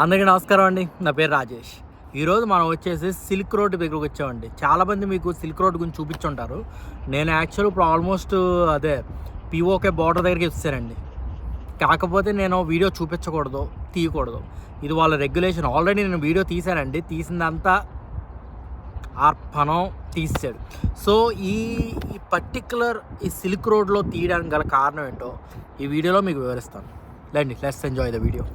అందరికీ నమస్కారం అండి. నా పేరు రాజేష్. ఈరోజు మనం వచ్చేసి సిల్క్ రోడ్ దగ్గరకు వచ్చామండి. చాలామంది మీకు సిల్క్ రోడ్ గురించి చూపించుంటారు. నేను యాక్చువల్ ఇప్పుడు ఆల్మోస్ట్ అదే పిఓకే బార్డర్ దగ్గరికి వచ్చానండి. కాకపోతే నేను వీడియో చూపించకూడదు తీయకూడదు. ఇది వాళ్ళ రెగ్యులేషన్ ఆల్రెడీ నేను వీడియో తీశానండి. తీసిందంతా అర్పణం తీసాడు సో ఈ ఈ ఈ సిల్క్ రోడ్లో తీయడానికి గల కారణం ఏంటో ఈ వీడియోలో మీకు వివరిస్తాను. లేండి let's enjoy the video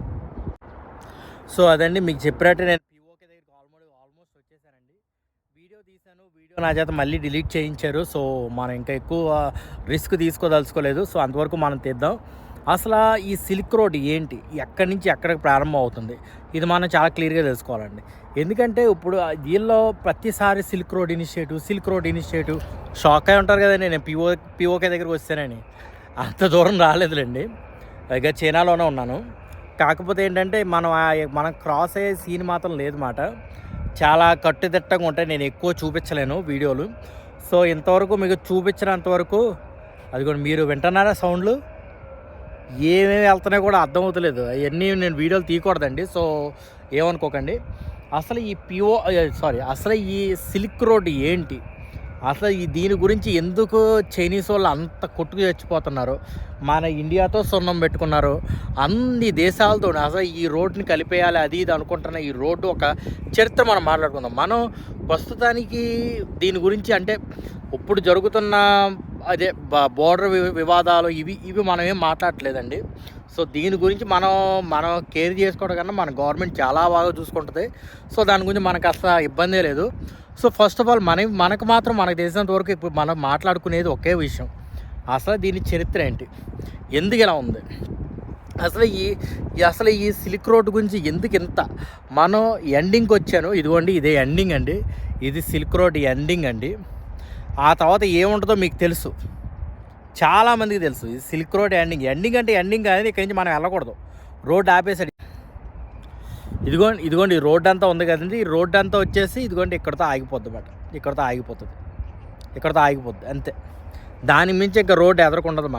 so అదండి మీకు చెప్పినట్టు నేను పిఓకే దగ్గరికి ఆల్మోస్ట్ ఆల్మోస్ట్ వచ్చేసానండి. వీడియో తీశాను వీడియో నా చేత మళ్ళీ డిలీట్ చేయించారు. సో మనం ఇంకా ఎక్కువ రిస్క్ తీసుకోదలుచుకోలేదు. సో అంతవరకు మనం తీద్దాం. అసలు ఈ సిల్క్ రోడ్ ఏంటి? ఎక్కడి నుంచి ఎక్కడికి ప్రారంభం అవుతుంది? ఇది మనం చాలా క్లియర్గా తెలుసుకోవాలండి. ఎందుకంటే ఇప్పుడు వీళ్ళలో ప్రతిసారి silk road initiative silk road initiative shock అయి ఉంటారు కదండి. నేను పిఓ పిఓకే దగ్గరికి వస్తానని అంత దూరం రాలేదులేండి. పైగా చైనాలోనే ఉన్నాను. కాకపోతే ఏంటంటే మనం మనం క్రాస్ అయ్యే సీన్ మాత్రం లేదు మాట చాలా కట్టుదిట్టంగా ఉంటాయి. నేను ఎక్కువ చూపించలేను వీడియోలు. సో ఇంతవరకు మీకు చూపించినంత వరకు అది కూడా మీరు వింటున్నారా సౌండ్లు ఏమేమి వెళ్తున్నాయో కూడా అర్థం అవుతలేదు. అవన్నీ నేను వీడియోలు తీయకూడదండి. సో ఏమనుకోకండి. అసలు ఈ పిఓ సారీ అసలు ఈ సిల్క్ రోడ్ ఏంటి? అసలు ఈ దీని గురించి ఎందుకు చైనీస్ వాళ్ళు అంత కొట్టుకు చచ్చిపోతున్నారు? మన ఇండియాతో సున్నం పెట్టుకున్నారు. అన్ని దేశాలతో అసలు ఈ రోడ్ని కలిపేయాలి అది ఇది అనుకుంటున్న ఈ రోడ్డు ఒక చరిత్ర మనం మాట్లాడుకుందాం. మనం ప్రస్తుతానికి దీని గురించి అంటే ఇప్పుడు జరుగుతున్న అదే బోర్డర్ వివాదాలు ఇవి ఇవి మనం ఏం మాట్లాడట్లేదండి. సో దీని గురించి మనం మనం కేర్ చేసుకోవడం కన్నా మన గవర్నమెంట్ చాలా బాగా చూసుకుంటుంది. సో దాని గురించి మనకు అసలు ఇబ్బందే లేదు. సో ఫస్ట్ ఆఫ్ ఆల్ మన మనకు మాత్రం మనకు తెలిసినంత వరకు ఇప్పుడు మనం మాట్లాడుకునేది ఒకే విషయం. అసలు దీని చరిత్ర ఏంటి? ఎందుకు ఇలా ఉంది? అసలు ఈ అసలు ఈ సిల్క్ రోడ్ గురించి ఎందుకు ఇంత? మనం ఎండింగ్కి వచ్చాను. ఇదిగోండి ఇదే ఎండింగ్ అండి. ఇది సిల్క్ రోడ్ ఎండింగ్ అండి. ఆ తర్వాత ఏముంటుందో మీకు తెలుసు. చాలామందికి తెలుసు. ఇది సిల్క్ రోడ్ ఎండింగ్. ఎండింగ్ అంటే ఎండింగ్ అనేది ఇక్కడి నుంచి మనం వెళ్ళకూడదు. రోడ్ ఆపేసాడు. ఇదిగోండి ఇదిగోండి ఈ రోడ్ అంతా ఉంది కదండి. ఈ రోడ్ అంతా వచ్చేసి ఇదిగోండి ఇక్కడతో ఆగిపోద్ది అన్నమాట. ఇక్కడతో ఆగిపోతుంది. ఇక్కడతో ఆగిపోద్ది. అంతే. దాని మించి ఇంకా రోడ్డు ఎదరకుండదు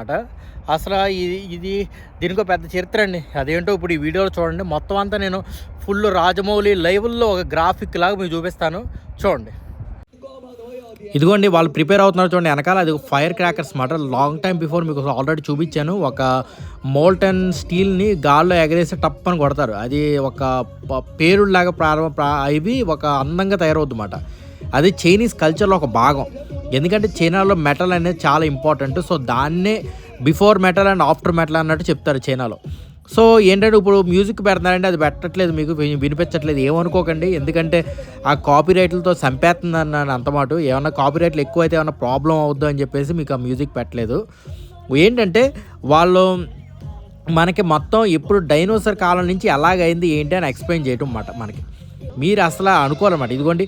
అసలు ఇది ఇది దీనికో పెద్ద చరిత్ర అండి. అదేంటో ఇప్పుడు ఈ వీడియోలో చూడండి. మొత్తం అంతా నేను ఫుల్ రాజమౌళి లైవ్లో ఒక గ్రాఫిక్ లాగా మీకు చూపిస్తాను. చూడండి. ఇదిగోండి వాళ్ళు ప్రిపేర్ అవుతున్నారు చూడండి. వెనకాల అది ఫైర్ క్రాకర్స్ మాట. లాంగ్ టైం బిఫోర్ మీకు ఆల్రెడీ చూపించాను. ఒక మోల్టన్ స్టీల్ని గాల్లో ఎగరేసి టప్ అని కొడతారు. అది ఒక పేరులాగా ప్రారంభ ప్రా ఇవి ఒక అందంగా తయారవుద్ది అన్నమాట అది చైనీస్ కల్చర్లో ఒక భాగం. ఎందుకంటే చైనాలో మెటల్ అనేది చాలా ఇంపార్టెంట్ సో దాన్నే before metal and after metal అన్నట్టు చెప్తారు చైనాలో. సో ఏంటంటే ఇప్పుడు మ్యూజిక్ పెడతారంటే అది పెట్టట్లేదు మీకు వినిపించట్లేదు. ఏమనుకోకండి. ఎందుకంటే ఆ కాపీ రైట్లతో చంపేస్తుంది అన్నాను అంతమాట. ఏమన్నా కాపీ రైట్లు ఎక్కువైతే ఏమైనా ప్రాబ్లం అవుద్దు అని చెప్పేసి మీకు ఆ మ్యూజిక్ పెట్టలేదు. ఏంటంటే వాళ్ళు మనకి మొత్తం ఇప్పుడు డైనోసర్ కాలం నుంచి ఎలాగైంది ఏంటి అని ఎక్స్ప్లెయిన్ చేయటం అన్నమాట మనకి. మీరు అసలు అనుకోవాలన్నమాట. ఇదిగోండి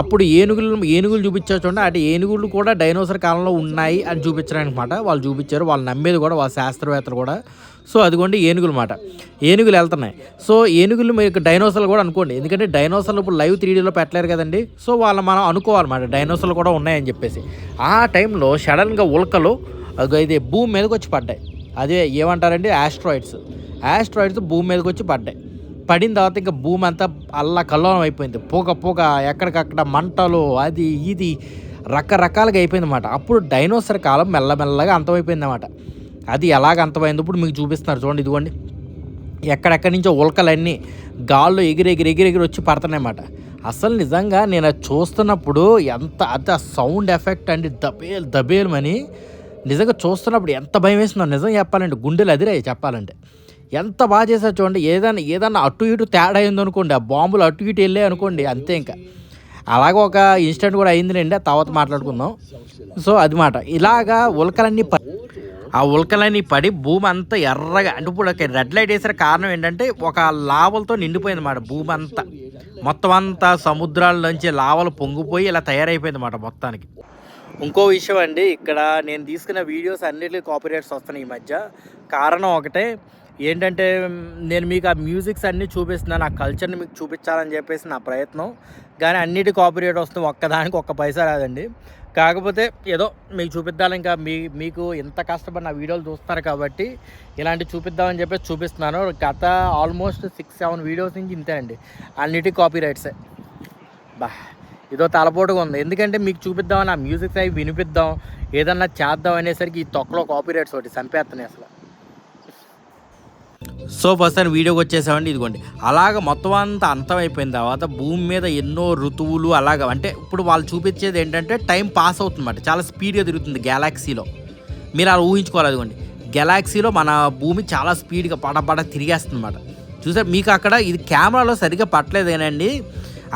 అప్పుడు ఏనుగులు ఏనుగులు చూపించారు చూడండి అంటే ఏనుగులు కూడా డైనోసర్ కాలంలో ఉన్నాయి అని చూపించడానికి అనమాట వాళ్ళు చూపించారు వాళ్ళు నమ్మేది కూడా వాళ్ళ శాస్త్రవేత్తలు కూడా. సో అదిగోండి ఏనుగులు మాట ఏనుగులు వెళ్తున్నాయి. సో ఏనుగులు మీకు డైనోసార్లు కూడా అనుకోండి. ఎందుకంటే డైనోసార్లు ఇప్పుడు లైవ్ త్రీడీలో పెట్టలేరు కదండి. సో వాళ్ళు మనం అనుకోవాలన్నమాట డైనోసార్లు కూడా ఉన్నాయని చెప్పేసి. ఆ టైంలో సడన్గా ఉల్కలు ఇది భూమి మీదకి వచ్చి పడ్డాయి. అదే ఏమంటారండి? ఆస్ట్రాయిడ్స్. ఆస్ట్రాయిడ్స్ భూమి మీదకి వచ్చి పడ్డాయి. పడిన తర్వాత ఇంకా భూమి అంతా అల్లా కల్లోలం అయిపోయింది. పొగ పొగ ఎక్కడికక్కడ మంటలు అది ఇది రకరకాలుగా అయిపోయింది అనమాట అప్పుడు డైనోసర్ కాలం మెల్లమెల్లగా అంతమైపోయింది అనమాట అది ఎలాగ అంతమైంది ఇప్పుడు మీకు చూపిస్తున్నారు. చూడండి ఇదిగోండి. ఎక్కడెక్కడి నుంచో ఉల్కలన్నీ గాల్లో ఎగిరి ఎగిరి ఎగిరి ఎగిరి వచ్చి పడుతున్నాయన్నమాట. అసలు నిజంగా నేను అది చూస్తున్నప్పుడు ఎంత అంత సౌండ్ ఎఫెక్ట్ అండి. దబేలు దబేలమని నిజంగా చూస్తున్నప్పుడు ఎంత భయం వేసిందో నిజం చెప్పాలంటే గుండెలు అదిరాయి చెప్పాలంటే. ఎంత బాగా చేశారు చూడండి. ఏదైనా ఏదన్నా అటు ఇటు తేడా అయింది అనుకోండి ఆ బాంబులు అటు ఇటు వెళ్ళాయి అనుకోండి అంతే ఇంకా. అలాగే ఒక ఇన్సిడెంట్ కూడా అయిందిలేండి ఆ తర్వాత మాట్లాడుకుందాం. సో అది మాట. ఇలాగా ఉల్కలన్నీ ప- ఆ ఉల్కలన్నీ పడి భూమి అంతా ఎర్రగా అంటే ఇప్పుడు రెడ్ లైట్ వేసిన కారణం ఏంటంటే ఒక లావలతో నిండిపోయింది అన్నమాట భూమి అంతా. మొత్తం అంతా సముద్రాల నుంచి లావలు పొంగిపోయి ఇలా తయారైపోయింది అన్నమాట మొత్తానికి. ఇంకో విషయం అండి ఇక్కడ నేను తీసుకున్న వీడియోస్ అన్నిటికీ కాపీరైట్స్ వస్తున్నాయి ఈ మధ్య. కారణం ఒకటే ఏంటంటే నేను మీకు ఆ మ్యూజిక్స్ అన్నీ చూపిస్తున్నాను ఆ కల్చర్ని మీకు చూపించాలని చెప్పేసి నా ప్రయత్నం. కానీ అన్నిటి కాపీరేట్ వస్తుంది ఒక్కదానికి ఒక్క పైసా రాదండి. కాకపోతే ఏదో మీకు చూపిద్దాం ఇంకా మీ మీకు ఎంత కష్టపడి నా వీడియోలు చూస్తున్నారు కాబట్టి ఇలాంటి చూపిద్దామని చెప్పేసి చూపిస్తున్నాను. గత ఆల్మోస్ట్ సిక్స్ సెవెన్ వీడియోస్ నుంచి ఇంతేనండి. అన్నిటి కాపీ రైట్సే బా ఇదో తలపోటుగా ఉంది. ఎందుకంటే మీకు చూపిద్దామని ఆ మ్యూజిక్స్ అవి వినిపిద్దాం ఏదన్నా చేద్దాం అనేసరికి ఈ తొక్కలో కాపీ రైట్స్ ఒకటి చంపేస్తున్నాయి అసలు. సో ఫస్ట్ అని వీడియోకి వచ్చేసామండి ఇదిగోండి. అలాగ మొత్తం అంతా అంతమైపోయిన తర్వాత భూమి మీద ఎన్నో ఋతువులు అలాగ అంటే ఇప్పుడు వాళ్ళు చూపించేది ఏంటంటే టైం పాస్ అవుతుందన్నమాట. చాలా స్పీడ్గా తిరుగుతుంది గ్యాలాక్సీలో మీరు అలా ఊహించుకోవాలి అదిగోండి గెలాక్సీలో మన భూమి చాలా స్పీడ్గా పడపడ తిరిగేస్తుందన్నమాట. చూసారు మీకు అక్కడ ఇది కెమెరాలో సరిగ్గా పట్టలేదేనండి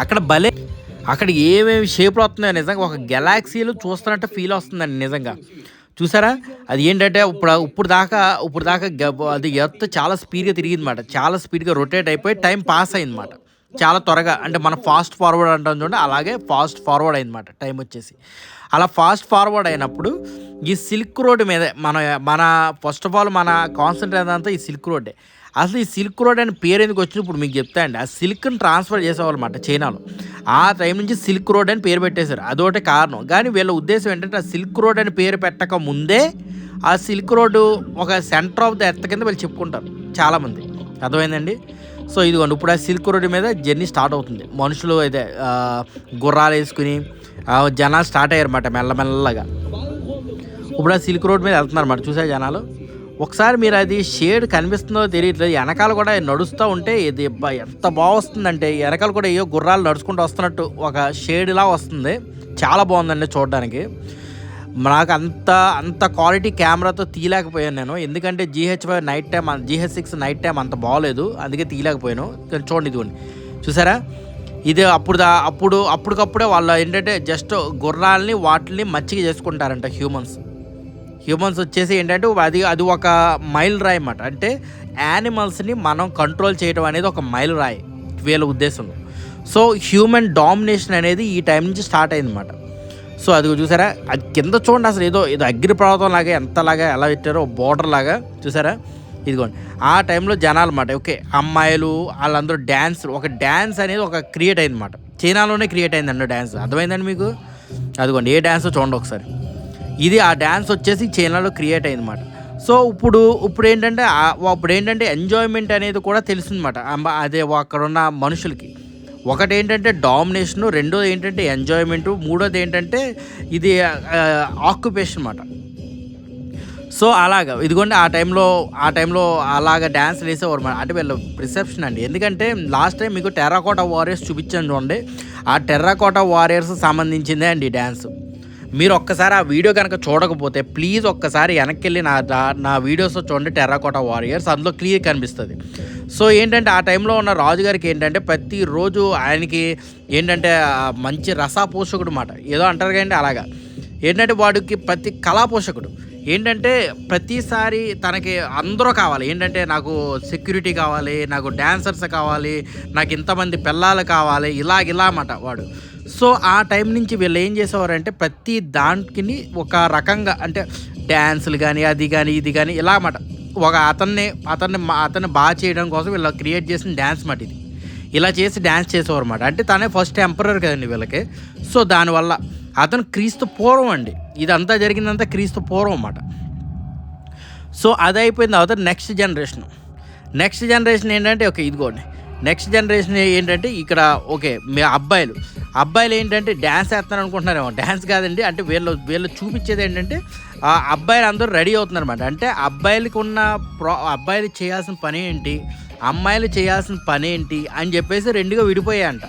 అక్కడ భలే అక్కడ ఏమేమి షేప్లు వస్తున్నాయో నిజంగా ఒక గెలాక్సీలు చూస్తున్నట్టు ఫీల్ వస్తుందండి నిజంగా. చూసారా? అది ఏంటంటే ఇప్పుడు ఇప్పుడు దాకా ఇప్పుడు దాకా గ- అది ఎర్త్ చాలా స్పీడ్గా తిరిగిందన్నమాట. చాలా స్పీడ్గా రొటేట్ అయిపోయి టైం పాస్ అయిందన్నమాట. చాలా త్వరగా అంటే మనం ఫాస్ట్ ఫార్వర్డ్ అంటాం చూడండి అలాగే ఫాస్ట్ ఫార్వర్డ్ అయిందన్నమాట టైం వచ్చేసి. అలా ఫాస్ట్ ఫార్వర్డ్ అయినప్పుడు ఈ సిల్క్ రోడ్ మీద మన మన ఫస్ట్ ఆఫ్ ఆల్ మన కాన్సన్ట్రేట్ అంతా ఈ సిల్క్ రోడ్డే. అసలు ఈ సిల్క్ రోడ్ అనే పేరు ఎందుకు వచ్చింది? ఇప్పుడు మీకు చెప్తా అండి. ఆ సిల్క్ని ట్రాన్స్ఫర్ చేసేవాళ్ళమాట చైనాలో. ఆ టైం నుంచి సిల్క్ రోడ్ అని పేరు పెట్టేశారు. అదొకటి కారణం. కానీ వీళ్ళ ఉద్దేశం ఏంటంటే ఆ సిల్క్ రోడ్ అని పేరు పెట్టక ముందే ఆ సిల్క్ రోడ్డు ఒక సెంటర్ ఆఫ్ ద ఎర్త్ కింద వీళ్ళు చెప్పుకుంటారు చాలామంది. అర్థమైందండి? సో ఇదిగోండి. ఇప్పుడు ఆ సిల్క్ రోడ్ మీద జర్నీ స్టార్ట్ అవుతుంది. మనుషులు అయితే గుర్రాలు వేసుకుని జనాలు స్టార్ట్ అయ్యారన్నమాట మెల్లమెల్లగా. ఇప్పుడు ఆ సిల్క్ రోడ్ మీద వెళ్తున్నారు అన్నమాట చూసా జనాలు? ఒకసారి మీరు అది షేడ్ కనిపిస్తుందో తెలియట్లేదు. వెనకాల కూడా నడుస్తూ ఉంటే ఇది ఎంత బాగా వస్తుందంటే వెనకాల కూడా ఏయో గుర్రాలు నడుచుకుంటూ వస్తున్నట్టు ఒక షేడ్లా వస్తుంది. చాలా బాగుందండి చూడడానికి. నాకు అంత అంత క్వాలిటీ కెమెరాతో తీయలేకపోయాను నేను. ఎందుకంటే GH five night time GH six night time అంత బాగోలేదు. అందుకే తీయలేకపోయాను. కానీ చూడండి ఇదిగోండి. చూసారా? ఇది అప్పుడు దా అప్పుడు అప్పటికప్పుడే వాళ్ళు ఏంటంటే జస్ట్ గుర్రాలని వాటిని మచ్చిగా చేసుకుంటారంట హ్యూమన్స్ హ్యూమన్స్ వచ్చేసి ఏంటంటే అది అది ఒక మైల్ రాయి అన్నమాట. అంటే యానిమల్స్ని మనం కంట్రోల్ చేయడం అనేది ఒక మైల్ రాయి వీళ్ళ ఉద్దేశంలో. సో హ్యూమన్ డామినేషన్ అనేది ఈ టైం నుంచి స్టార్ట్ అయిందన్నమాట సో అది చూసారా? అది కింద చూడండి అసలు ఏదో ఏదో అగ్నిపర్వతం లాగా ఎంతలాగా ఎలా పెట్టారో బోర్డర్ లాగా చూసారా? ఇదిగోండి. ఆ టైంలో జనాలు అన్నమాట ఓకే అమ్మాయిలు వాళ్ళందరూ డ్యాన్స్ ఒక డ్యాన్స్ అనేది ఒక క్రియేట్ అయిందన్నమాట చైనాలోనే క్రియేట్ అయిందండి డ్యాన్స్ అర్థమైందండి మీకు? అదిగోండి ఏ డ్యాన్స్ చూడండి ఒకసారి. ఇది ఆ డ్యాన్స్ వచ్చేసి చైనాలో క్రియేట్ అయిందన్నమాట. సో ఇప్పుడు ఇప్పుడు ఏంటంటే ఇప్పుడు అప్పుడు ఏంటంటే ఎంజాయ్మెంట్ అనేది కూడా తెలిసిందన్నమాట అదే అక్కడ ఉన్న మనుషులకి. ఒకటి ఏంటంటే డామినేషన్ రెండోది ఏంటంటే ఎంజాయ్మెంట్ మూడోది ఏంటంటే ఇది ఆక్యుపేషన్ అనమాట సో అలాగా. ఇదిగోండి ఆ టైంలో ఆ టైంలో అలాగ డ్యాన్స్ వేసేవారు మన అంటే వీళ్ళ రిసెప్షన్ అండి. ఎందుకంటే లాస్ట్ టైం మీకు టెర్రాకోట వారియర్స్ చూపించాను చూడండి. ఆ టెర్రాకోటా వారియర్స్ సంబంధించిందే అండి డ్యాన్స్ మీరు ఒక్కసారి ఆ వీడియో కనుక చూడకపోతే ప్లీజ్ ఒక్కసారి వెనక్కి వెళ్ళి నా నా- వీడియోస్ చూడండి టెర్రాకోటా వారియర్స్ అందులో క్లియర్ కనిపిస్తుంది. సో ఏంటంటే ఆ టైంలో ఉన్న రాజుగారికి ఏంటంటే ప్రతిరోజు ఆయనకి ఏంటంటే మంచి రసాపోషకుడు మాట. ఏదో అంటారు కదండి అలాగా. ఏంటంటే వాడికి ప్రతి కళా పోషకుడు ఏంటంటే ప్రతిసారి తనకి అందరూ కావాలి. ఏంటంటే నాకు సెక్యూరిటీ కావాలి నాకు డ్యాన్సర్స్ కావాలి నాకు ఇంతమంది పిల్లలు కావాలి ఇలాగిలా ఇలా అన్నమాట వాడు. సో ఆ టైం నుంచి వీళ్ళు ఏం చేసేవారంటే ప్రతి దానికి ఒక రకంగా అంటే డ్యాన్సులు కానీ అది కానీ ఇది కానీ ఇలా అన్నమాట. ఒక అతన్ని అతన్ని అతన్ని బాగా చేయడం కోసం వీళ్ళు క్రియేట్ చేసిన డ్యాన్స్ మాట ఇది. ఇలా చేసి డ్యాన్స్ చేసేవారు అనమాట అంటే తనే ఫస్ట్ ఎంపరర్ కదండి వీళ్ళకి. సో దానివల్ల అతను క్రీస్తు పూర్వం అండి. ఇదంతా జరిగిందంతా క్రీస్తు పూర్వం అన్నమాట. సో అది అయిపోయిన తర్వాత నెక్స్ట్ జనరేషన్. నెక్స్ట్ జనరేషన్ ఏంటంటే ఓకే ఇదిగోండి. నెక్స్ట్ జనరేషన్ ఏంటంటే ఇక్కడ ఓకే మీ అబ్బాయిలు. అబ్బాయిలు ఏంటంటే డ్యాన్స్ వేస్తున్నారు అనుకుంటున్నారేమో డ్యాన్స్ కాదండి అంటే వీళ్ళు వీళ్ళు చూపించేది ఏంటంటే ఆ అబ్బాయిలు అందరూ రెడీ అవుతున్నారు అనమాట అంటే అబ్బాయిలకి ఉన్న ప్రా అబ్బాయిలు చేయాల్సిన పని ఏంటి అమ్మాయిలు చేయాల్సిన పని ఏంటి అని చెప్పేసి రెండుగా విడిపోయాయంట.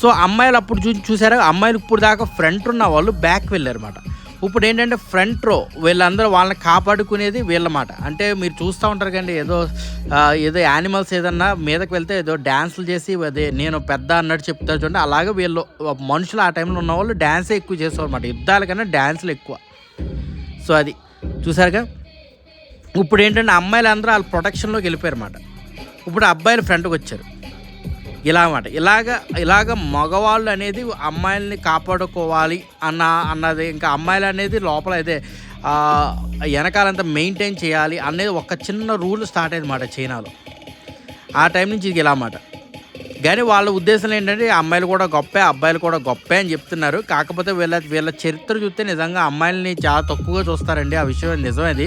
సో అమ్మాయిలు అప్పుడు చూ చూసారా అమ్మాయిలు ఇప్పుడు దాకా ఫ్రంట్ ఉన్న వాళ్ళు బ్యాక్ వెళ్ళారన్నమాట. ఇప్పుడు ఏంటంటే ఫ్రంట్ రో వీళ్ళందరూ వాళ్ళని కాపాడుకునేది వీళ్ళమాట. అంటే మీరు చూస్తూ ఉంటారు కండి ఏదో ఏదో యానిమల్స్ ఏదన్నా మీదకి వెళ్తే ఏదో డ్యాన్సులు చేసి అదే నేను పెద్ద అన్నట్టు చెప్తారు చూడండి. అలాగే వీళ్ళు మనుషులు ఆ టైంలో ఉన్న వాళ్ళు డ్యాన్సే ఎక్కువ చేస్తారు అనమాట యుద్ధాల కన్నా డ్యాన్సులు ఎక్కువ. సో అది చూసారుగా? ఇప్పుడు ఏంటంటే అమ్మాయిలు అందరూ వాళ్ళ ప్రొటెక్షన్లోకి వెళ్ళిపోయారు అనమాట ఇప్పుడు అబ్బాయిలు ఫ్రంట్కి వచ్చారు. ఇలా అన్నమాట. ఇలాగ ఇలాగ మగవాళ్ళు అనేది అమ్మాయిల్ని కాపాడుకోవాలి అన్న అన్నది ఇంకా అమ్మాయిలు అనేది లోపల అయితే వెనకాలంతా మెయింటైన్ చేయాలి అనేది ఒక చిన్న రూల్ స్టార్ట్ అయింది మాట చైనాలో. ఆ టైం నుంచి ఇది ఇలా అన్నమాట. కానీ వాళ్ళ ఉద్దేశం ఏంటంటే అమ్మాయిలు కూడా గొప్పే అబ్బాయిలు కూడా గొప్పే అని చెప్తున్నారు. కాకపోతే వీళ్ళ వీళ్ళ చరిత్ర చూస్తే నిజంగా అమ్మాయిలని చాలా తక్కువగా చూస్తారండి. ఆ విషయం నిజం అది.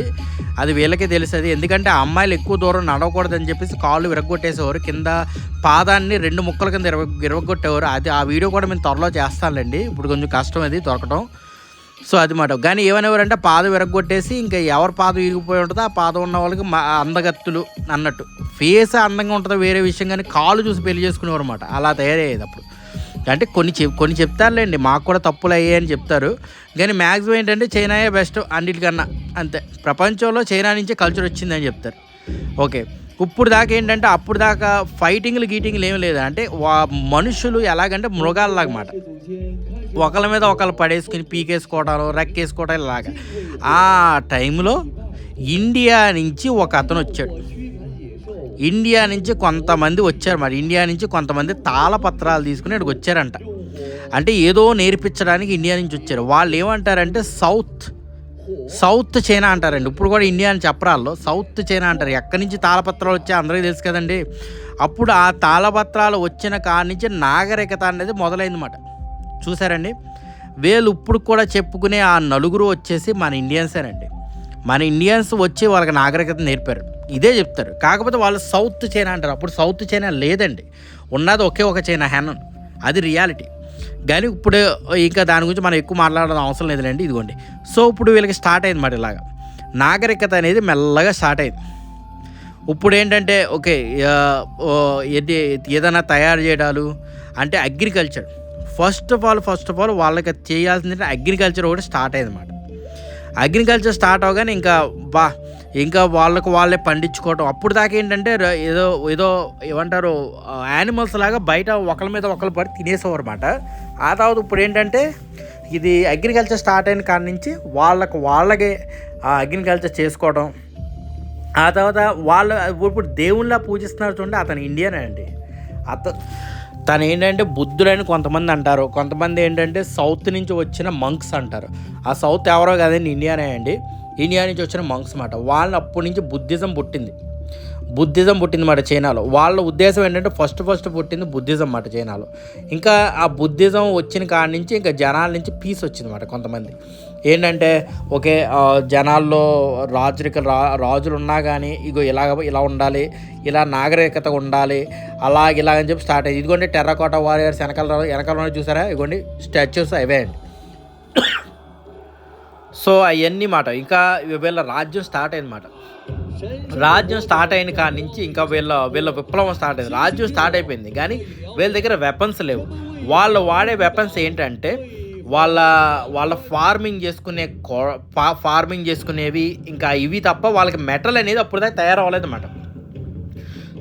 అది వీళ్ళకే తెలిసేది. ఎందుకంటే ఆ అమ్మాయిలు ఎక్కువ దూరం నడవకూడదని చెప్పేసి కాళ్ళు విరగొట్టేసేవారు కింద పాదాన్ని రెండు ముక్కల కింద ఇరవ విరగొట్టేవారు అది ఆ వీడియో కూడా మేము త్వరలో చేస్తానులేండి. ఇప్పుడు కొంచెం కష్టం అది దొరకడం సో అది మాట. కానీ ఏమనేవారంటే పాదం విరగొట్టేసి ఇంకా ఎవరి పాదం ఇరిగిపోయి ఉంటుందో ఆ పాదం ఉన్న వాళ్ళకి మా అందగత్తులు అన్నట్టు. ఫేస్ అందంగా ఉంటుందో వేరే విషయం కానీ కాళ్ళు చూసి పెళ్ళి చేసుకునేవారు అనమాట అలా తయారయ్యేది అప్పుడు. అంటే కొన్ని చెప్ కొన్ని చెప్తారులేండి మాకు కూడా తప్పులు అయ్యాయని చెప్తారు. కానీ మ్యాక్సిమం ఏంటంటే చైనాయే బెస్ట్ అన్నిటికన్నా అంతే. ప్రపంచంలో చైనా నుంచే కల్చర్ వచ్చిందని చెప్తారు. ఓకే. ఇప్పుడు దాకా ఏంటంటే అప్పుడు దాకా ఫైటింగ్లు గీటింగ్లు ఏమి లేదు? అంటే వా మనుషులు ఎలాగంటే మృగాలలాగా మాట ఒకళ్ళ మీద ఒకళ్ళు పడేసుకుని పీకేసుకోవడాలు రెక్కేసుకోవడాలు ఇలాగా. ఆ టైంలో ఇండియా నుంచి ఒక అతను వచ్చాడు. ఇండియా నుంచి కొంతమంది వచ్చారు మరి. ఇండియా నుంచి కొంతమంది తాళపత్రాలు తీసుకుని ఇక్కడికి వచ్చారంట. అంటే ఏదో నేర్పించడానికి ఇండియా నుంచి వచ్చారు. వాళ్ళు ఏమంటారంటే సౌత్ సౌత్ చైనా అంటారండి. ఇప్పుడు కూడా ఇండియా అని చెప్పరాల్లో సౌత్ చైనా అంటారు. ఎక్కడి నుంచి తాళపత్రాలు వచ్చాయి అందరికీ తెలుసు కదండి. అప్పుడు ఆ తాళపత్రాలు వచ్చిన కాడి నుంచి నాగరికత అనేది మొదలైందన్నమాట. చూసారండి? వీళ్ళు ఇప్పుడు కూడా చెప్పుకునే ఆ నలుగురు వచ్చేసి మన ఇండియన్సేనండి. మన ఇండియన్స్ వచ్చి వాళ్ళకి నాగరికత నేర్పారు. ఇదే చెప్తారు. కాకపోతే వాళ్ళు సౌత్ చైనా అంటారు. అప్పుడు సౌత్ చైనా లేదండి. ఉన్నది ఒకే ఒక చైనా హ్యానన్. అది రియాలిటీ. కానీ ఇప్పుడు ఇంకా దాని గురించి మనం ఎక్కువ మాట్లాడడం అవసరం లేదులేండి ఇదిగోండి. సో ఇప్పుడు వీళ్ళకి స్టార్ట్ అయింది మరి ఇలాగా. నాగరికత అనేది మెల్లగా స్టార్ట్ అయింది. ఇప్పుడు ఏంటంటే ఓకే ఏది ఏదైనా తయారు చేయడాలు అంటే agriculture. First of all first of all వాళ్ళకి చేయాల్సింది అగ్రికల్చర్ ఒకటి స్టార్ట్ అయింది అగ్రికల్చర్ స్టార్ట్ అవగానే ఇంకా బా ఇంకా వాళ్ళకు వాళ్ళే పండించుకోవటం. అప్పుడు దాకా ఏంటంటే ఏదో ఏదో ఏమంటారు యానిమల్స్ లాగా బయట ఒకరి మీద ఒకరు పడి తినేసేవారు అనమాట ఆ తర్వాత ఇప్పుడు ఏంటంటే ఇది అగ్రికల్చర్ స్టార్ట్ అయిన కాడ నుంచి వాళ్ళకు వాళ్ళకే అగ్రికల్చర్ చేసుకోవడం ఆ తర్వాత వాళ్ళు ఇప్పుడు దేవుళ్ళ పూజిస్తున్నారు చూడండి అతను ఇండియన్ అండి. అత తను ఏంటంటే బుద్ధుడని కొంతమంది అంటారు. కొంతమంది ఏంటంటే సౌత్ నుంచి వచ్చిన మంక్స్ అంటారు. ఆ సౌత్ ఎవరో కదండి ఇండియానే అండి. ఇండియా నుంచి వచ్చిన మంక్స్ మాట. వాళ్ళని అప్పటి నుంచి బుద్ధిజం పుట్టింది. బుద్ధిజం పుట్టింది మాట చైనాలో. వాళ్ళ ఉద్దేశం ఏంటంటే ఫస్ట్ ఫస్ట్ పుట్టింది బుద్ధిజం మాట చైనాలో. ఇంకా ఆ బుద్ధిజం వచ్చిన కాడి నుంచి ఇంకా జనాల నుంచి పీస్ వచ్చింది మాట కొంతమంది. ఏంటంటే ఓకే జనాల్లో రాజరిక రా రాజులు ఉన్నా కానీ ఇగో ఇలాగ ఇలా ఉండాలి ఇలా నాగరికత ఉండాలి అలాగ ఇలాగని చెప్పి స్టార్ట్ అయ్యింది. ఇదిగోండి టెర్రకోట వారియర్స్ వెనకాల వెనకాల చూసారా? ఇదిగోండి స్టాచ్యూస్ అవే అండి. సో అవన్నీ మాట. ఇంకా వీళ్ళ రాజ్యం స్టార్ట్ అయిందన్నమాట రాజ్యం స్టార్ట్ అయిన కాడి నుంచి ఇంకా వీళ్ళ వీళ్ళ విప్లవం స్టార్ట్ అయింది. రాజ్యం స్టార్ట్ అయిపోయింది. కానీ వీళ్ళ దగ్గర వెపన్స్ లేవు. వాళ్ళు వాడే వెపన్స్ ఏంటంటే వాళ్ళ వాళ్ళ ఫార్మింగ్ చేసుకునే ఫార్మింగ్ చేసుకునేవి ఇంకా ఇవి తప్ప వాళ్ళకి మెటల్ అనేది అప్పుడు దాకా తయారవ్వలేదు అన్నమాట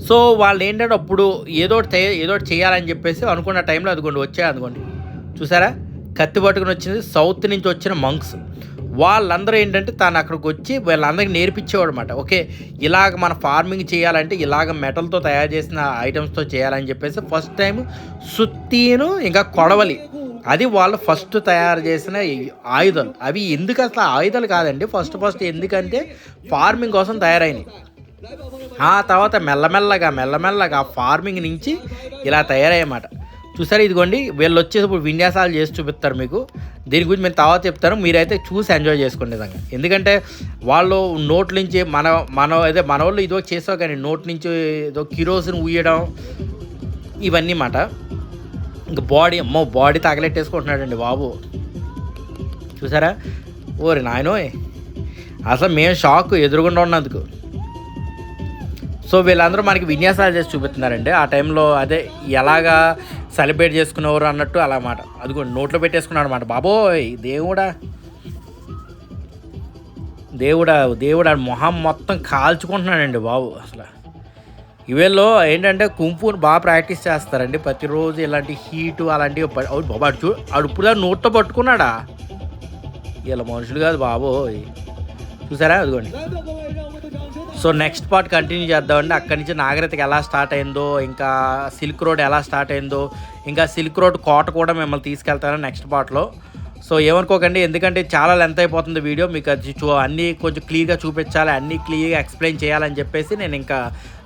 సో వాళ్ళు ఏంటంటే అప్పుడు ఏదో ఏదో చేయాలని చెప్పేసి అనుకున్న టైంలో అదిగోండి వచ్చాయి అనుకోండి చూసారా? కత్తి పట్టుకుని వచ్చింది సౌత్ నుంచి వచ్చిన మంక్స్ వాళ్ళందరూ ఏంటంటే తాను అక్కడికి వచ్చి వీళ్ళందరికీ నేర్పించేవాడు అనమాట ఓకే ఇలాగ మన ఫార్మింగ్ చేయాలంటే ఇలాగ మెటల్తో తయారు చేసిన ఐటమ్స్తో చేయాలని చెప్పేసి ఫస్ట్ టైం సుత్తీను ఇంకా కొడవలి. అది వాళ్ళు ఫస్ట్ తయారు చేసిన ఆయుధాలు. అవి ఎందుకు అసలు ఆయుధాలు కాదండి? ఫస్ట్ ఫస్ట్ ఎందుకంటే ఫార్మింగ్ కోసం తయారైనవి. ఆ తర్వాత మెల్లమెల్లగా మెల్లమెల్లగా ఫార్మింగ్ నుంచి ఇలా తయారయ్యమాట చూసారు ఇదిగోండి వీళ్ళు వచ్చేసి విన్యాసాలు చేసి చూపిస్తారు మీకు. దీని గురించి మేము తర్వాత చెప్తాను. మీరైతే చూసి ఎంజాయ్ చేసుకోండి నిజంగా. ఎందుకంటే వాళ్ళు నోట్ నుంచి మన మన అదే మన వాళ్ళు ఇదో చేసావు కానీ నోట్ నుంచి ఏదో కిరోసిన్ ఉయ్యడం ఇవన్నీ మాట ఇంకా బాడీ అమ్మో బాడీ తగలెట్టేసుకుంటున్నాడండి బాబు. చూసారా? ఓరి నాయనోయ్ అసలు మేము షాక్ ఎదురుగుండా ఉన్నందుకు. సో వీళ్ళందరూ మనకి విన్యాసాలు చేసి చూపిస్తున్నారండి. ఆ టైంలో అదే ఎలాగా సెలబ్రేట్ చేసుకునేవారు అన్నట్టు అలా మాట. అదిగో నోట్లో పెట్టేసుకున్నాడు అనమాట బాబోయ్ దేవుడా. దేవుడా దేవుడా మొహం మొత్తం కాల్చుకుంటున్నాడండి బాబు అసలు. ఇవేలో ఏంటంటే కుంపుని బాగా ప్రాక్టీస్ చేస్తారండి. ప్రతిరోజు ఇలాంటి హీటు అలాంటివి ప- చూ అడుపులా ఇప్పుడు పట్టుకున్నాడా? ఇలా మనుషులు కాదు బాబోయ్. చూసారా? అదిగోండి. సో నెక్స్ట్ పార్ట్ కంటిన్యూ చేద్దామండి. అక్కడి నుంచి నాగరికత ఎలా స్టార్ట్ అయిందో ఇంకా సిల్క్ రోడ్ ఎలా స్టార్ట్ అయిందో ఇంకా సిల్క్ రోడ్ కోట కూడా మిమ్మల్ని తీసుకెళ్తాను నెక్స్ట్ పార్ట్లో. సో ఏమనుకోకండి ఎందుకంటే చాలా లెంత్ అయిపోతుంది వీడియో మీకు అది చూ అన్నీ కొంచెం క్లియర్గా చూపించాలి అన్నీ క్లియర్గా ఎక్స్ప్లెయిన్ చేయాలని చెప్పేసి నేను ఇంకా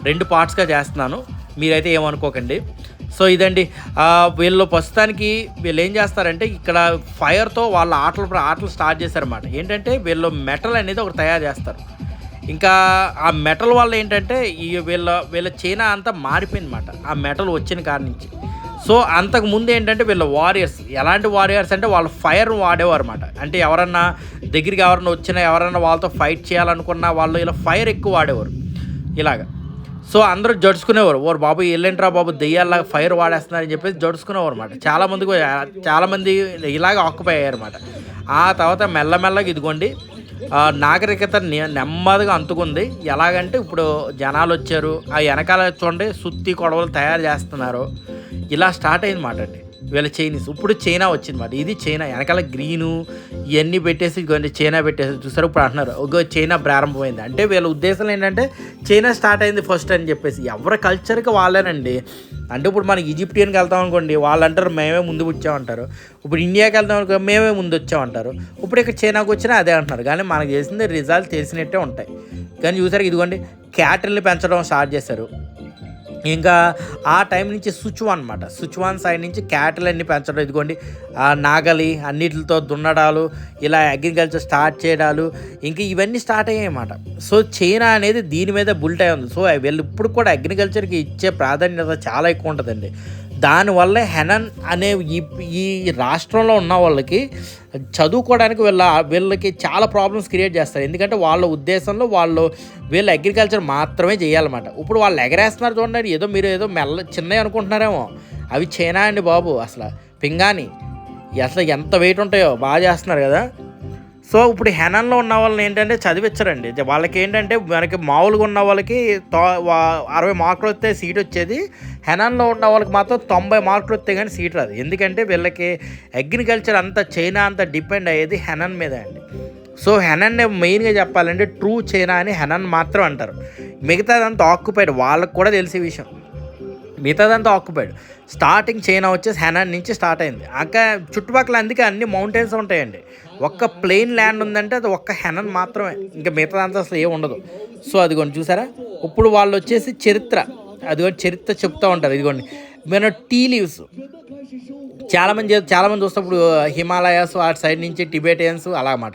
రెండు పార్ట్స్గా చేస్తున్నాను. మీరైతే ఏమనుకోకండి. సో ఇదండి వీళ్ళు ప్రస్తుతానికి వీళ్ళు ఏం చేస్తారంటే ఇక్కడ ఫైర్తో వాళ్ళ ఆటలు ఆటలు స్టార్ట్ చేశారన్నమాట. ఏంటంటే వీళ్ళు మెటల్ అనేది ఒకటి తయారు చేస్తారు. ఇంకా ఆ మెటల్ వల్ల ఏంటంటే ఈ వీళ్ళ వీళ్ళ చైనా అంతా మారిపోయిందన్నమాట. ఆ మెటల్ వచ్చిన కారణించి నుంచి. సో అంతకు ముందు ఏంటంటే వీళ్ళ వారియర్స్ ఎలాంటి వారియర్స్ అంటే వాళ్ళు ఫైర్ వాడేవారు అనమాట అంటే ఎవరన్నా దగ్గరికి ఎవరన్నా వచ్చినా ఎవరన్నా వాళ్ళతో ఫైట్ చేయాలనుకున్నా వాళ్ళు ఇలా ఫైర్ ఎక్కువ వాడేవారు. ఇలాగా. సో అందరూ జడుచుకునేవారు. ఓరు బాబు వెళ్ళంట్రా బాబు దెయ్యాల్లాగా ఫైర్ వాడేస్తున్నారని చెప్పేసి జడుచుకునేవారు అనమాట చాలామంది చాలామంది ఇలాగ ఆక్యుపై అయ్యారన్నమాట ఆ తర్వాత మెల్లమెల్లగా ఇదిగోండి నాగరికత నె- నెమ్మదిగా అంతుకుంది. ఎలాగంటే ఇప్పుడు జనాలు వచ్చారు. ఆ వెనకాల చూడండి సుత్తి కొడవలు తయారు చేస్తున్నారు. ఇలా స్టార్ట్ అయింది మాట అండి. వీళ్ళ చైనీస్. ఇప్పుడు చైనా వచ్చింది మాట. ఇది చైనా. వెనకాల గ్రీను ఇవన్నీ పెట్టేసి చైనా పెట్టేసి చూసారు ఇప్పుడు అంటున్నారు ఒక చైనా ప్రారంభమైంది. అంటే వీళ్ళ ఉద్దేశం ఏంటంటే చైనా స్టార్ట్ అయింది ఫస్ట్ అని చెప్పేసి. ఎవరి కల్చర్కి వాళ్ళేనండి. అంటే ఇప్పుడు మనం ఈజిప్టియన్కి వెళ్తాం అనుకోండి వాళ్ళు అంటారు మేమే ముందు వచ్చామంటారు ఇప్పుడు ఇండియాకి వెళ్తాం అనుకో మేమే ముందు వచ్చామంటారు ఇప్పుడు ఇక్కడ చైనాకి వచ్చినా అదే అంటున్నారు. కానీ మనకు చేసింది రిజల్ట్ తెలిసినట్టే ఉంటాయి. కానీ చూసారు ఇదిగోండి క్యాటిల్ని పెంచడం స్టార్ట్ చేశారు. ఇంకా ఆ టైం నుంచి సుచువాన్ అనమాట సుచువాన్ సైడ్ నుంచి క్యాటిల్ అన్ని పెంచడం. ఇదిగోండి ఆ నాగలి అన్నిటితో దున్నడాలు ఇలా అగ్రికల్చర్ స్టార్ట్ చేయడాలు ఇంకా ఇవన్నీ స్టార్ట్ అయ్యాయి అన్నమాట సో చైనా అనేది దీని మీద బుల్ట్ అయి ఉంది. సో వీళ్ళు ఇప్పుడు కూడా అగ్రికల్చర్కి ఇచ్చే ప్రాధాన్యత చాలా ఎక్కువ ఉంటుందండి. దానివల్ల హెనన్ అనే ఈ ఈ రాష్ట్రంలో ఉన్న వాళ్ళకి చదువుకోవడానికి వీళ్ళ వీళ్ళకి చాలా ప్రాబ్లమ్స్ క్రియేట్ చేస్తారు. ఎందుకంటే వాళ్ళ ఉద్దేశంలో వాళ్ళు వీళ్ళు అగ్రికల్చర్ మాత్రమే చేయాలన్నమాట. ఇప్పుడు వాళ్ళు ఎగరేస్తున్నారు చూడండి ఏదో మీరు ఏదో మెల్ల చిన్నవి అనుకుంటున్నారేమో. అవి చైనా అండి బాబు అసలు. పింగాని అసలు ఎంత వెయిట్ ఉంటాయో బాగా చేస్తున్నారు కదా. సో ఇప్పుడు హెనన్లో ఉన్న వాళ్ళని ఏంటంటే చదివించరండి. వాళ్ళకి ఏంటంటే మనకి మామూలుగా ఉన్న వాళ్ళకి తో అరవై మార్కులు వస్తే సీట్ వచ్చేది. హెనన్లో ఉన్న వాళ్ళకి మాత్రం తొంభై మార్కులు వస్తే కానీ సీట్ రాదు. ఎందుకంటే వీళ్ళకి అగ్రికల్చర్ అంతా చైనా అంతా డిపెండ్ అయ్యేది హెనన్ మీద అండి. సో హెనన్ మెయిన్గా చెప్పాలంటే ట్రూ చైనా అని హెనన్ మాత్రం అంటారు. మిగతాదంతా ఆక్యుపైడ్. వాళ్ళకు కూడా తెలిసే విషయం. మిగతాదంతా ఆక్యుపైడ్. స్టార్టింగ్ చైనా వచ్చేసి హెనాన్ నుంచి స్టార్ట్ అయింది. అక్కడ చుట్టుపక్కల అందుకే అన్ని మౌంటైన్స్ ఉంటాయండి. ఒక్క ప్లెయిన్ ల్యాండ్ ఉందంటే అది ఒక్క హెనన్ మాత్రమే. ఇంకా మిగతాదంతా అసలు ఏమి ఉండదు. సో అదిగోండి చూసారా? ఇప్పుడు వాళ్ళు వచ్చేసి చరిత్ర. అదిగోండి చరిత్ర చెప్తూ ఉంటారు. ఇదిగోండి. మన టీ లీవ్స్. చాలామంది చాలామంది చూస్తే ఇప్పుడు హిమాలయాస్ ఆ సైడ్ నుంచి టిబెటియన్స్ అలా అన్నమాట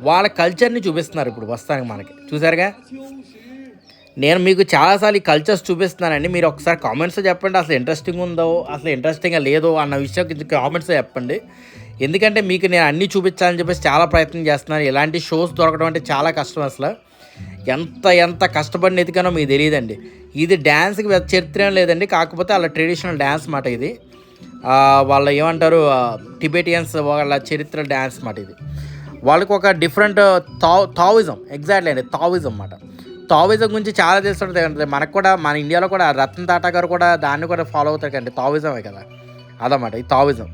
వాళ్ళ కల్చర్ని చూపిస్తున్నారు ఇప్పుడు వస్తానికి మనకి. చూసారుగా? నేను మీకు చాలాసార్లు ఈ కల్చర్స్ చూపిస్తున్నానండి. మీరు ఒకసారి కామెంట్స్ చెప్పండి అసలు ఇంట్రెస్టింగ్ ఉందో అసలు ఇంట్రెస్టింగ్గా లేదో అన్న విషయం కింద కామెంట్స్ చెప్పండి. ఎందుకంటే మీకు నేను అన్నీ చూపించాలని చెప్పేసి చాలా ప్రయత్నం చేస్తున్నాను. ఇలాంటి షోస్ దొరకడం అంటే చాలా కష్టం అసలు. ఎంత ఎంత కష్టపడిన ఎతికానో మీకు తెలియదండి. ఇది డ్యాన్స్కి చరిత్రం చరిత్ర లేదండి. కాకపోతే వాళ్ళ ట్రెడిషనల్ డ్యాన్స్ మాట ఇది. వాళ్ళ ఏమంటారు టిబెటియన్స్ వాళ్ళ చరిత్ర డ్యాన్స్ మాట ఇది. వాళ్ళకి ఒక డిఫరెంట్ తా తావిజం ఎగ్జాక్ట్లీ అండి తావిజం అన్నమాట తావిజం గురించి చాలా తెలుస్తుంటుంది అంటే మనకు కూడా మన ఇండియాలో కూడా రతన్ టాటా గారు కూడా దాన్ని కూడా ఫాలో అవుతారు కండి తావిజమే కదా. అదన్నమాట ఈ తావిజం.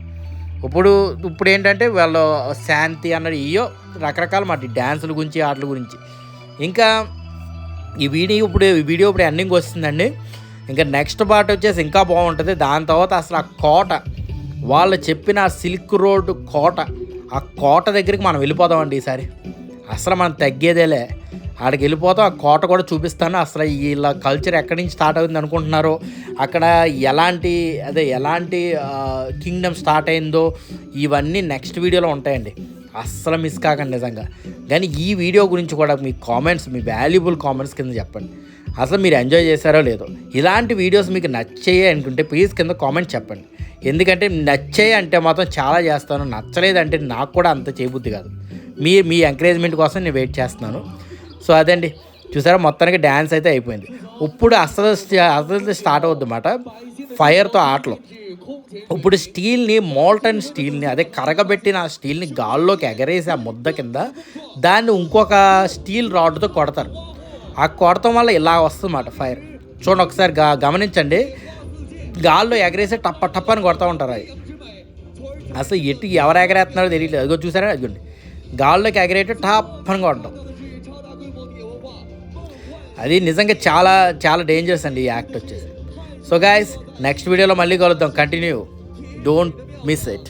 ఇప్పుడు ఇప్పుడు ఏంటంటే వాళ్ళు శాంతి అన్నది ఇయో రకరకాల మాట డ్యాన్సుల గురించి ఆటల గురించి. ఇంకా ఈ వీడియో ఇప్పుడు ఈ వీడియో ఇప్పుడు ఎండింగ్ వస్తుందండి. ఇంకా నెక్స్ట్ పార్ట్ వచ్చేసి ఇంకా బాగుంటుంది. దాని తర్వాత అసలు ఆ కోట వాళ్ళు చెప్పిన ఆ సిల్క్ రోడ్ కోట ఆ కోట దగ్గరికి మనం వెళ్ళిపోదామండి ఈసారి. అసలు మనం తగ్గేదేలే. ఆడికి వెళ్ళిపోతాం ఆ కోట కూడా చూపిస్తాను. అసలు వీళ్ళ కల్చర్ ఎక్కడి నుంచి స్టార్ట్ అవుతుంది అనుకుంటున్నారో అక్కడ ఎలాంటి అదే ఎలాంటి కింగ్డమ్ స్టార్ట్ అయిందో ఇవన్నీ నెక్స్ట్ వీడియోలో ఉంటాయండి. అస్సలు మిస్ కాకండి నిజంగా. కానీ ఈ వీడియో గురించి కూడా మీ కామెంట్స్ మీ వాల్యుబుల్ కామెంట్స్ కింద చెప్పండి. అసలు మీరు ఎంజాయ్ చేశారో లేదో. ఇలాంటి వీడియోస్ మీకు నచ్చాయి అనుకుంటే ప్లీజ్ కింద కామెంట్ చెప్పండి. ఎందుకంటే నచ్చాయి అంటే మాత్రం చాలా చేస్తాను. నచ్చలేదంటే నాకు కూడా అంత చేయబుద్ధి కాదు. మీ మీ ఎంకరేజ్మెంట్ కోసం నేను వెయిట్ చేస్తున్నాను. సో అదండి. చూసారా? మొత్తానికి డ్యాన్స్ అయితే అయిపోయింది. ఇప్పుడు అసలు అసలు స్టార్ట్ అవుద్ది అన్నమాట ఫైర్తో ఆటలు. ఇప్పుడు స్టీల్ని మోల్టన్ స్టీల్ని అదే కరగబెట్టిన ఆ స్టీల్ని గాల్లోకి ఎగరేసి ఆ ముద్ద కింద దాన్ని ఇంకొక స్టీల్ రాడ్తో కొడతారు. ఆ కొడతం వల్ల ఇలా వస్తుందన్నమాట ఫైర్. చూడండి ఒకసారి గా గమనించండి. గాల్లో ఎగరేసి టప్ప టప్ప అని కొడతా ఉంటారు అది అసలు ఎటు ఎవరు ఎగరేస్తున్నారో తెలియట్లేదు. అదిగో చూసారా? అదిగోండి. గాల్లోకి ఎగరేటే టప్ అని కొట్టడం అది నిజంగా చాలా చాలా డేంజరస్ అండి ఈ యాక్ట్ వచ్చేసి. సో గాయస్ నెక్స్ట్ వీడియోలో మళ్ళీ కలుద్దాం. Continue don't miss it